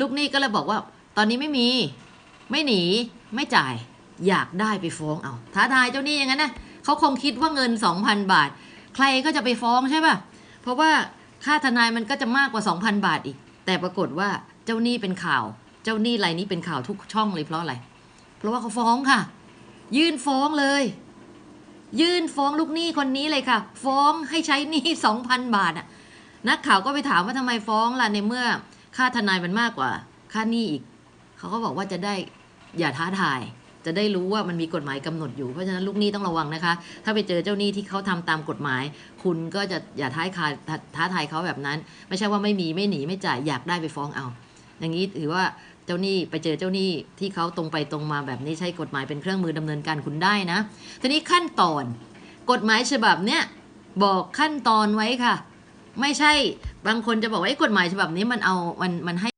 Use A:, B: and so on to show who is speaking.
A: ลูกหนี้ก็เลยบอกว่า ตอนนี้ไม่มี ไม่หนี ไม่จ่าย อยากได้ไปฟ้องเอาท้าทายเจ้าหนี้อย่างนั้นนะเขาคงคิดว่าเงิน 2,000 บาท ใครก็จะไปฟ้องใช่ป่ะ เพราะว่าค่าทนายมันก็จะมากกว่า 2,000 บาทอีก แต่ปรากฏว่าเจ้าหนี้เป็นข่าว เจ้าหนี้รายนี้เป็นข่าวทุกช่องเลยเพราะอะไร เพราะว่าเขาฟ้องค่ะ ยื่นฟ้องเลย ยื่นฟ้องลูกหนี้คนนี้เลยค่ะ ฟ้องให้ใช้หนี้สองพันบาทอะนักข่าวก็ไปถามว่าทำไมฟ้องล่ะในเมื่อ ค่าทนายมันมากกว่า ค่าหนี้อีก เขาก็บอกว่าจะได้อย่าท้าทาย จะได้รู้ว่ามันมีกฎหมายกำหนดอยู่ เพราะฉะนั้นลูกหนี้ต้องระวังนะคะ ถ้าไปเจอเจ้าหนี้ที่เขาทำตามกฎหมาย คุณก็จะอย่าท้ายคายท้าทายเขาแบบนั้น ไม่ใช่ว่าไม่มีไม่หนีไม่จ่ายอยากได้ไปฟ้องเอา อย่างนี้ถือว่าเจ้าหนี้ไปเจอเจ้าหนี้ที่เขาตรงไปตรงมาแบบนี้ใช้กฎหมายเป็นเครื่องมือดำเนินการคุณได้นะ ทีนี้ขั้นตอน กฎหมายฉบับเนี้ยบอกขั้นตอนไว้ค่ะ ไม่ใช่บางคนจะบอกว่าไอ้กฎหมายฉบับนี้มันเอามันมันให้